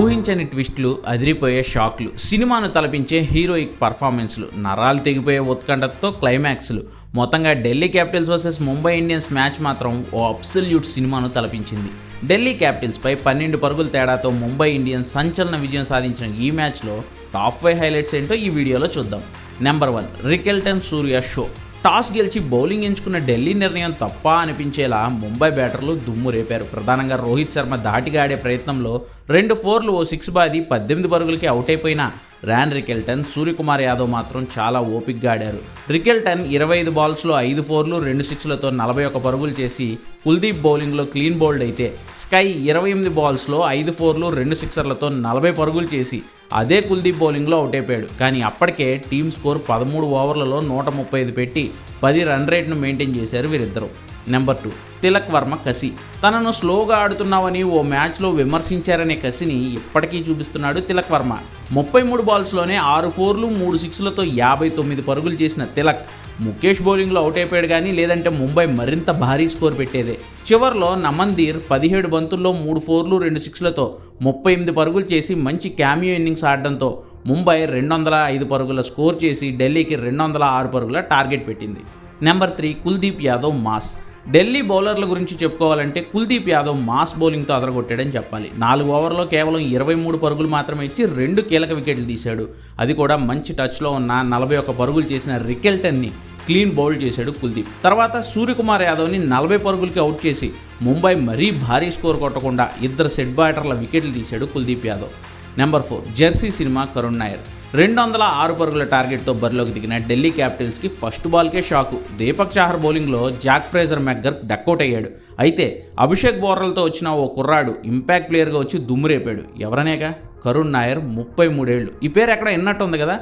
ఊహించని ట్విస్ట్లు అదిరిపోయే షాక్లు సినిమాను తలపించే హీరోయిక్ పర్ఫార్మెన్స్లు నరాలు తెగిపోయే ఉత్కంఠతో క్లైమాక్స్లు. మొత్తంగా Delhi Capitals versus Mumbai Indians match మాత్రం ఓ అబ్సల్యూట్ సినిమాను తలపించింది. ఢిల్లీ క్యాపిటల్స్పై పన్నెండు పరుగుల తేడాతో ముంబై ఇండియన్స్ సంచలన విజయం సాధించిన ఈ మ్యాచ్లో టాప్ ఫైవ్ హైలైట్స్ ఏంటో ఈ వీడియోలో చూద్దాం. Number one Rickelton Surya show. Toss గెలిచి బౌలింగ్ ఎంచుకున్న ఢిల్లీ నిర్ణయం తప్ప అనిపించేలా ముంబై బ్యాటర్లు దుమ్ము రేపారు. ప్రధానంగా రోహిత్ శర్మ దాటిగా ఆడే ప్రయత్నంలో రెండు ఫోర్లు ఓ సిక్స్ బాది పద్దెనిమిది పరుగులకి అవుట్ అయిపోయిన ర్యాన్ రికెల్టన్ సూర్యకుమార్ యాదవ్ మాత్రం చాలా ఓపిక్గా ఆడారు. రికెల్టన్ ఇరవై ఐదు బాల్స్లో ఐదు ఫోర్లు రెండు సిక్స్లతో నలభై ఒక్క పరుగులు చేసి కుల్దీప్ బౌలింగ్లో క్లీన్ బౌల్డ్ అయితే స్కై ఇరవై ఎనిమిది బాల్స్లో ఐదు ఫోర్లు రెండు సిక్సర్లతో నలభై పరుగులు చేసి అదే కుల్దీప్ బౌలింగ్లో అవుట్ అయిపోయాడు. కానీ అప్పటికే టీమ్ స్కోర్ పదమూడు ఓవర్లలో నూట ముప్పై ఐదు పెట్టి పది రన్ రేట్ను మెయింటైన్ చేశారు వీరిద్దరూ. నెంబర్ టూ తిలక్ వర్మ కసి. తనను స్లోగా ఆడుతున్నావని ఓ మ్యాచ్లో విమర్శించారనే కసిని ఇప్పటికీ చూపిస్తున్నాడు తిలక్ వర్మ. ముప్పై మూడు బాల్స్లోనే ఆరు ఫోర్లు మూడు సిక్స్లతో యాభై తొమ్మిది పరుగులు చేసిన తిలక్ ముఖేష్ బౌలింగ్లో అవుట్ అయిపోయాడు కానీ లేదంటే ముంబై మరింత భారీ స్కోర్ పెట్టేదే. చివర్లో నమందీర్ పదిహేడు బంతుల్లో మూడు ఫోర్లు రెండు సిక్స్లతో ముప్పై ఎనిమిది పరుగులు చేసి మంచి క్యామియో ఇన్నింగ్స్ ఆడడంతో ముంబై రెండు వందల ఐదు పరుగుల స్కోర్ చేసి ఢిల్లీకి రెండు వందల ఆరు పరుగుల టార్గెట్ పెట్టింది. Number three Kuldeep Yadav mass. Delhi బౌలర్ల గురించి చెప్పుకోవాలంటే కుల్దీప్ యాదవ్ మాస్ బౌలింగ్తో అదరగొట్టాడని చెప్పాలి. నాలుగు ఓవర్లో కేవలం ఇరవై మూడు పరుగులు మాత్రమే ఇచ్చి రెండు కీలక వికెట్లు తీశాడు. అది కూడా మంచి టచ్లో ఉన్న నలభై ఒక్క పరుగులు చేసిన రికెల్టన్ని క్లీన్ బౌల్ చేశాడు కుల్దీప్. తర్వాత సూర్యకుమార్ యాదవ్ని నలభై పరుగులకి అవుట్ చేసి ముంబై మరీ భారీ స్కోర్ కొట్టకుండా ఇద్దరు సెట్ బ్యాటర్ల వికెట్లు తీశాడు Kuldeep Yadav. Number four jersey cinema Karun Nair. రెండు వందల ఆరు పరుగుల టార్గెట్తో బరిలోకి దిగిన ఢిల్లీ క్యాపిటల్స్కి ఫస్ట్ బాల్కే షాకు. దీపక్ చాహర్ బౌలింగ్లో జాక్ ఫ్రేజర్ మెగ్గర్ డక్అవుట్ అయ్యాడు అయితే అభిషేక్ బోర్రలతో వచ్చిన ఓ కుర్రాడు ఇంపాక్ట్ ప్లేయర్గా వచ్చి దుమ్మురేపాడు ఎవరనేగా? కరుణ్ నాయర్ ముప్పై మూడేళ్ళు ఈ పేరు ఎక్కడ విన్నట్టుంది కదా?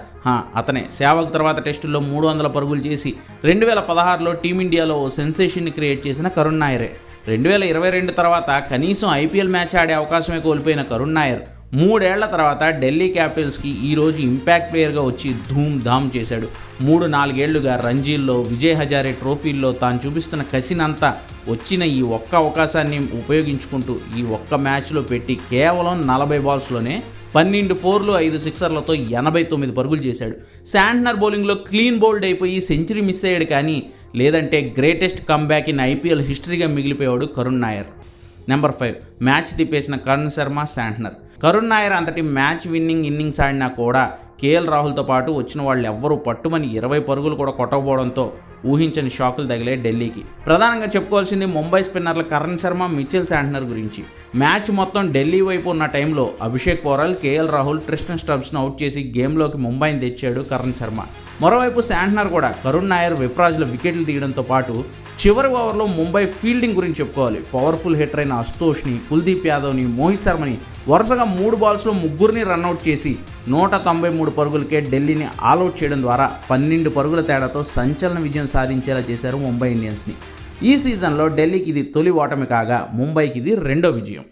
అతనే. సేవకు తర్వాత టెస్టుల్లో మూడు వందల పరుగులు చేసి రెండు వేల పదహారులో టీమిండియాలో ఓ సెన్సేషన్ని క్రియేట్ చేసిన కరుణ్ నాయరే. రెండు వేల ఇరవై రెండు తర్వాత కనీసం ఐపీఎల్ మ్యాచ్ ఆడే అవకాశమే కోల్పోయిన కరుణ్ నాయర్. మూడేళ్ళ తర్వాత ఢిల్లీ క్యాపిటల్స్కి ఈరోజు ఇంపాక్ట్ ప్లేయర్గా వచ్చి ధూమ్ ధామ్ చేశాడు. మూడు నాలుగేళ్ళుగా రంజీల్లో విజయ్ హజారే ట్రోఫీల్లో తాను చూపిస్తున్న కసినంతా వచ్చిన ఈ ఒక్క అవకాశాన్ని ఉపయోగించుకుంటూ ఈ ఒక్క మ్యాచ్లో పెట్టి కేవలం నలభై బాల్స్లోనే పన్నెండు ఫోర్లు ఐదు సిక్సర్లతో ఎనభై తొమ్మిది పరుగులు చేశాడు. శాంట్నర్ బౌలింగ్లో క్లీన్ బౌల్డ్ అయిపోయి సెంచరీ మిస్ అయ్యాడు కానీ లేదంటే గ్రేటెస్ట్ కమ్బ్యాక్ ఇన్ ఐపీఎల్ హిస్టరీగా మిగిలిపోయాడు Karun Nair. Number five match తిప్పేసిన Karun Sharma Santner. Karun Nair అంతటి మ్యాచ్ విన్నింగ్ ఇన్నింగ్స్ ఆడినా కూడా కేఎల్ రాహుల్తో పాటు వచ్చిన వాళ్ళు ఎవ్వరూ పట్టుమని ఇరవై పరుగులు కూడా కొట్టకపోవడంతో ఊహించని షాకులు తగిలే ఢిల్లీకి. ప్రధానంగా చెప్పుకోవాల్సింది ముంబై స్పిన్నర్ల కరణ్ శర్మ మిచెల్ శాంటనర్ గురించి. మ్యాచ్ మొత్తం ఢిల్లీ వైపు ఉన్న టైంలో అభిషేక్ పోరాల్ కేఎల్ రాహుల్ ట్రిస్టన్ స్టబ్స్ను అవుట్ చేసి గేమ్లోకి ముంబైని తెచ్చాడు కరణ్ శర్మ. మరోవైపు శాంటనర్ కూడా కరుణ్ నాయర్ విప్రాజ్ల వికెట్లు తీయడంతో పాటు చివరి ఓవర్లో ముంబై ఫీల్డింగ్ గురించి చెప్పుకోవాలి. పవర్ఫుల్ హిట్టర్ అయిన అస్తోష్ని కుల్దీప్ యాదవ్ని మోహిత్ శర్మని వరుసగా మూడు బాల్స్లో ముగ్గురిని రన్అట్ చేసి నూట తొంభై మూడు పరుగులకే ఢిల్లీని ఆల్అవుట్ చేయడం ద్వారా పన్నెండు పరుగుల తేడాతో సంచలన విజయం సాధించేలా చేశారు ముంబై ఇండియన్స్ని. ఈ సీజన్లో ఢిల్లీకి ఇది తొలి ఓటమి కాగా ముంబైకి ఇది రెండో విజయం.